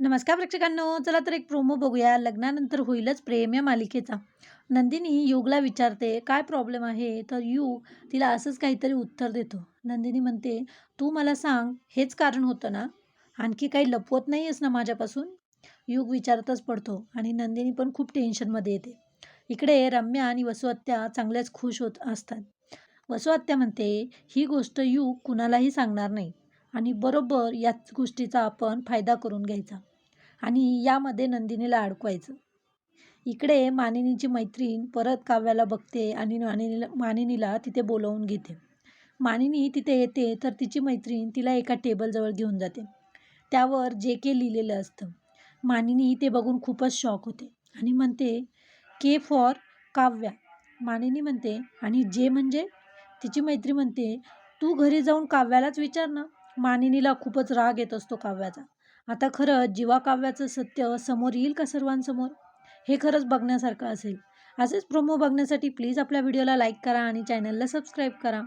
नमस्कार प्रेक्षकांनो. चला तर एक प्रोमो बघूया. लग्नानंतर होईलच प्रेम या मालिकेचा. नंदिनी युगला विचारते काय प्रॉब्लेम आहे? तर युग तिला असंच काहीतरी उत्तर देतो. नंदिनी म्हणते तू मला सांग हेच कारण होतं ना? आणखी काही लपवत नाही आहेस ना माझ्यापासून? युग विचारतच पडतो आणि नंदिनी पण खूप टेन्शनमध्ये येते. इकडे रम्या आणि वसुहत्या चांगल्याच खुश होत असतात. वसुहत्या म्हणते ही गोष्ट युग कुणालाही सांगणार नाही. आणि बरोबर याच गोष्टीचा आपण फायदा करून घ्यायचा. आणि यामध्ये नंदिनीला अडकवायचं. इकडे मानिनीची मैत्रीण परत काव्याला बघते आणि मानिनीला मानिनीला तिथे बोलवून घेते. मानिनी तिथे येते तर तिची मैत्रीण तिला एका टेबलजवळ घेऊन जाते. त्यावर जे के लिहिलेलं असतं. मानिनी ते बघून खूपच शॉक होते आणि म्हणते के फॉर काव्या. मानिनी म्हणते आणि जे म्हणजे? तिची मैत्री म्हणते तू घरी जाऊन काव्यालाच विचार ना. मानिनीला खूपच राग येत असतो काव्याचा. आता खरंच जीवा काव्याचं सत्य समोर येईल का सर्वांसमोर? हे खरंच बघण्यासारखं असेल. असेच प्रोमो बघण्यासाठी प्लीज आपल्या व्हिडिओला लाईक करा आणि चॅनलला सबस्क्राईब करा.